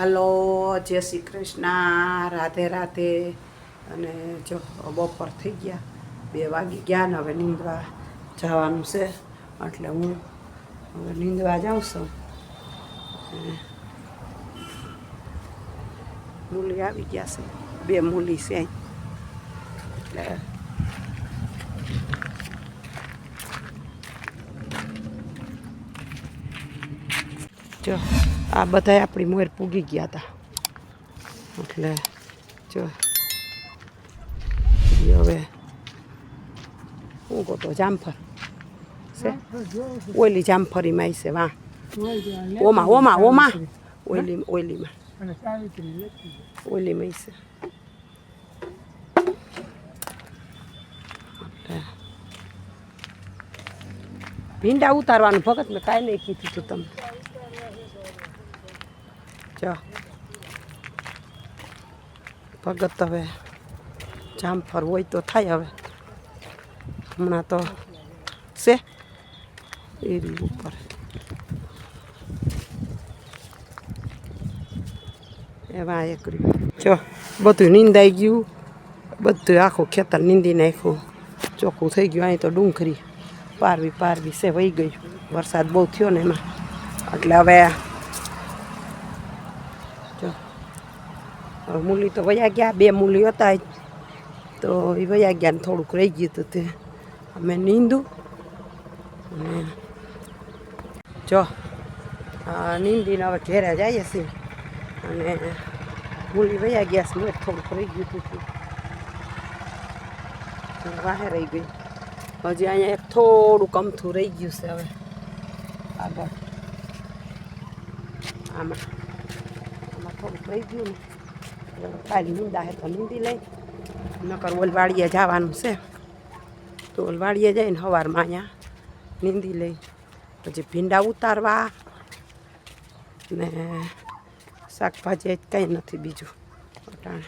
હાલો, જય શ્રી કૃષ્ણ, રાધે રાધે. અને જો, બપોર થઈ ગયા, બે વાગી ગયા ને હવે નીંદવા જવાનું છે. એટલે હું હવે નીંદવા જાઉં છું. મૂલી આવી ગયા છે. બે મૂલી છે એટલે જો. આ બધાય આપણી મોર પૂગી ગયા હતા. એટલે જો હવે હું કહો જામફર છે? ઓઈલી જામફળીમાં છે, વાહ. ઓમાં ઓમાં ઓમાં. ઓઈલી ઓઈલીમાં અને આવી છે. ભીંડા ઉતારવાનું ભગત મેં કાંઈ નહીં કીધું તું તમને. જો ભગત હવે જામફળ હોય તો થાય હવે હમણાં તો છે એરી ઉપર એવા એક. જો બધું નીંદાઈ ગયું બધું આખું ખેતર નીંદી નાખ્યું ચોખ્ખું થઈ ગયું અહીં તો ડુંગરી પારવી પારવી છે વહી ગયું વરસાદ બહુ થયો ને એમાં એટલે હવે જો હવે મૂલી તો વયા ગયા, બે મૂલી હતા તો એ વયા ગયા ને થોડુંક રહી ગયું હતું તે. અમે નીંદું. અને જો નીંદીને હવે ઘેરા જઈએ છીએ. અને મૂલી વયા ગયા છે મેં થોડુંક રહી ગયું હતું. વાહે રહી ગઈ. હજી અહીંયા એક થોડુંક અમથું રહી ગયું છે હવે. આગળ. આમાં. આમાં થોડુંક રહી ગયું ને. કાલે નીંદા હે તો નિંદી લઈ. નકર ઓલવાડીએ જવાનું છે. તો ઓલવાડીએ જઈને સવારમાં અહીંયા નીંદી લઈ. પછી ભીંડા ઉતારવા ને શાકભાજી કંઈ નથી બીજું. અટાણે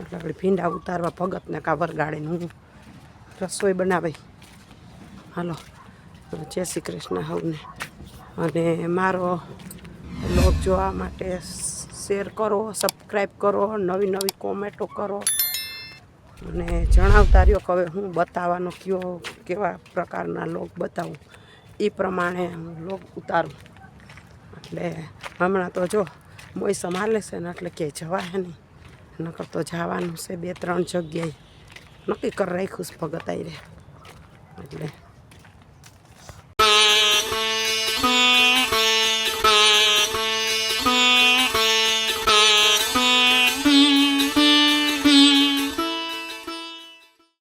એટલે આપણે ભીંડા ઉતારવા ભગતને કાં વરગાડીને હું રસોઈ બનાવી. હાલો. જય શ્રી કૃષ્ણ હવને. અને મારો લોક જોવા માટે શેર કરો સબસ્ક્રાઈબ કરો, નવી નવી કોમેન્ટો કરો અને જણાવતા રહ્યો કે હવે હું બતાવવાનો કયો, કેવા પ્રકારના લોક બતાવું. એ પ્રમાણે હું લોક ઉતારું. એટલે હમણાં તો જો મોઈ સંભાળ છે ને એટલે કે હે નહીં. નકર તો જવાનું છે બે ત્રણ જગ્યાએ. નક્કી કરી છે ભગત આવી એટલે